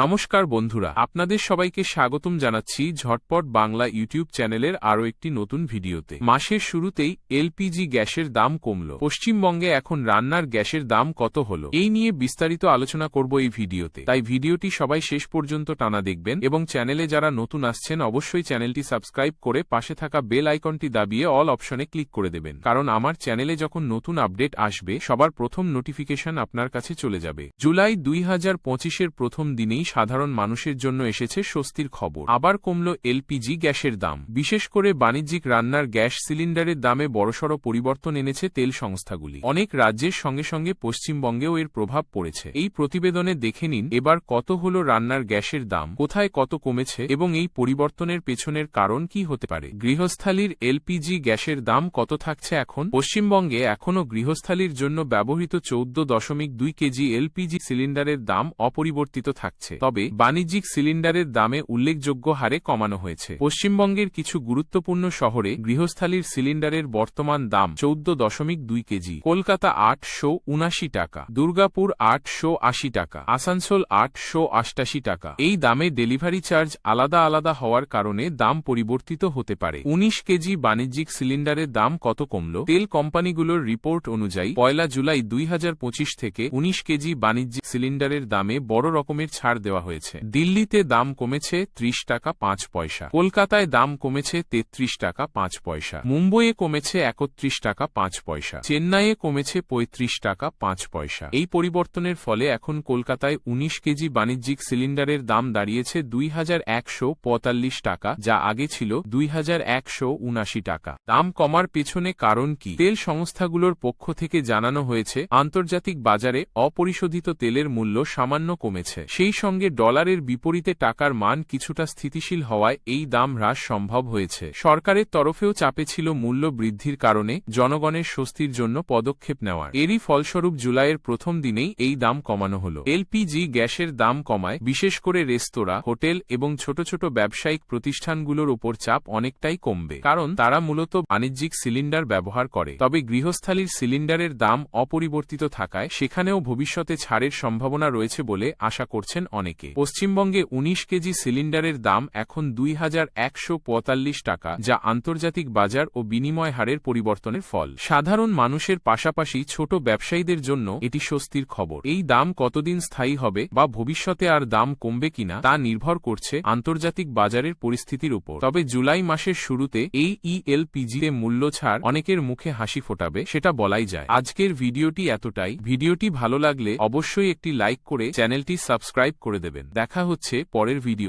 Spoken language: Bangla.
নমস্কার বন্ধুরা, আপনাদের সবাইকে স্বাগতম জানাচ্ছি ঝটপট বাংলা ইউটিউব চ্যানেলের আরও একটি নতুন ভিডিওতে। মাসের শুরুতেই এলপিজি গ্যাসের দাম কমল। পশ্চিমবঙ্গে এখন রান্নার গ্যাসের দাম কত হল? এই নিয়ে বিস্তারিত আলোচনা করব এই ভিডিওতে। তাই ভিডিওটি সবাই শেষ পর্যন্ত টানা দেখবেন এবং চ্যানেলে যারা নতুন আসছেন অবশ্যই চ্যানেলটি সাবস্ক্রাইব করে পাশে থাকা বেল আইকনটি দাবিয়ে অল অপশনে ক্লিক করে দেবেন। কারণ আমার চ্যানেলে যখন নতুন আপডেট আসবে, সবার প্রথম নোটিফিকেশন আপনার কাছে চলে যাবে। জুলাই দুই হাজার পঁচিশের প্রথম দিনেই সাধারণ মানুষের জন্য এসেছে স্বস্তির খবর। আবার কমল এলপিজি গ্যাসের দাম। বিশেষ করে বাণিজ্যিক রান্নার গ্যাস সিলিন্ডারের দামে বড়সড় পরিবর্তন এনেছে তেল সংস্থাগুলি। অনেক রাজ্যের সঙ্গে সঙ্গে পশ্চিমবঙ্গেও এর প্রভাব পড়েছে। এই প্রতিবেদনে দেখে নিন এবার কত হল রান্নার গ্যাসের দাম, কোথায় কত কমেছে এবং এই পরিবর্তনের পেছনের কারণ কি হতে পারে। গৃহস্থালীর এলপিজি গ্যাসের দাম কত থাকছে এখন? পশ্চিমবঙ্গে এখনও গৃহস্থালীর জন্য ব্যবহৃত চৌদ্দ দশমিক দুই কেজি এলপিজি সিলিন্ডারের দাম অপরিবর্তিত থাকছে। তবে বাণিজ্যিক সিলিন্ডারের দামে উল্লেখযোগ্য হারে কমানো হয়েছে। পশ্চিমবঙ্গের কিছু গুরুত্বপূর্ণ শহরে গৃহস্থালীর সিলিন্ডারের বর্তমান দাম চৌদ্দ দশমিক দুই কেজি। কলকাতা আটশো উনাশি টাকা, দুর্গাপুর আটশো আশি টাকা, আসানসোল আটশো আষ্টাশি টাকা। এই দামে ডেলিভারি চার্জ আলাদা আলাদা হওয়ার কারণে দাম পরিবর্তিত হতে পারে। উনিশ কেজি বাণিজ্যিক সিলিন্ডারের দাম কত কমল? তেল কোম্পানিগুলোর রিপোর্ট অনুযায়ী পয়লা জুলাই দুই হাজার পঁচিশ থেকে উনিশ কেজি বাণিজ্যিক সিলিন্ডারের দামে বড় রকমের ছাড় দেওয়া হয়েছে। দিল্লিতে দাম কমেছে ত্রিশ টাকা পাঁচ পয়সা। কলকাতায় দাম কমেছে তেত্রিশ টাকা পাঁচ পয়সা। মুম্বইয়ে কমেছে একত্রিশ টাকা পাঁচ পয়সা। চেন্নাইয়ে কমেছে পঁয়ত্রিশ টাকা পাঁচ পয়সা। এই পরিবর্তনের ফলে এখন কলকাতায় উনিশ কেজি বাণিজ্যিক সিলিন্ডারের দাম দাঁড়িয়েছে দুই হাজার একশো পঁয়তাল্লিশ টাকা, যা আগে ছিল দুই টাকা। দাম কমার পেছনে কারণ কি? তেল সংস্থাগুলোর পক্ষ থেকে জানানো হয়েছে, আন্তর্জাতিক বাজারে অপরিশোধিত তেলের মূল্য সামান্য কমেছে। সেই সঙ্গে ডলারের বিপরীতে টাকার মান কিছুটা স্থিতিশীল হওয়ায় এই দাম হ্রাস সম্ভব হয়েছে। সরকারের তরফেও চাপে ছিল মূল্য বৃদ্ধির কারণে জনগণের স্বস্তির জন্য পদক্ষেপ নেওয়ার। এরই ফলস্বরূপ জুলাইয়ের প্রথম দিনেই এই দাম কমানো হল। এলপিজি গ্যাসের দাম কমায়, বিশেষ করে রেস্তোরাঁ, হোটেল এবং ছোট ছোট ব্যবসায়িক প্রতিষ্ঠানগুলোর ওপর চাপ অনেকটাই কমবে, কারণ তারা মূলত বাণিজ্যিক সিলিন্ডার ব্যবহার করে। তবে গৃহস্থালীর সিলিন্ডারের দাম অপরিবর্তিত থাকায় সেখানেও ভবিষ্যতে ছাড়ের সম্ভাবনা রয়েছে বলে আশা করছেন অনেকে। পশ্চিমবঙ্গে উনিশ কেজি সিলিন্ডারের দাম এখন দুই হাজার একশো পঁয়তাল্লিশ টাকা, যা আন্তর্জাতিক বাজার ও বিনিময় হারের পরিবর্তনের ফল। সাধারণ মানুষের পাশাপাশি ছোট ব্যবসায়ীদের জন্য এটি স্বস্তির খবর। এই দাম কতদিন স্থায়ী হবে বা ভবিষ্যতে আর দাম কমবে কিনা তা নির্ভর করছে আন্তর্জাতিক বাজারের পরিস্থিতির উপর। তবে জুলাই মাসের শুরুতে এই ইএলপিজিতে মূল্য ছাড় অনেকের মুখে হাসি ফোটাবে, সেটা বলাই যায়। আজকের ভিডিওটি এতটাই। ভিডিওটি ভালো লাগলে অবশ্যই একটি লাইক করে চ্যানেলটি সাবস্ক্রাইব করে দেবেন। দেখা হচ্ছে পরের ভিডিও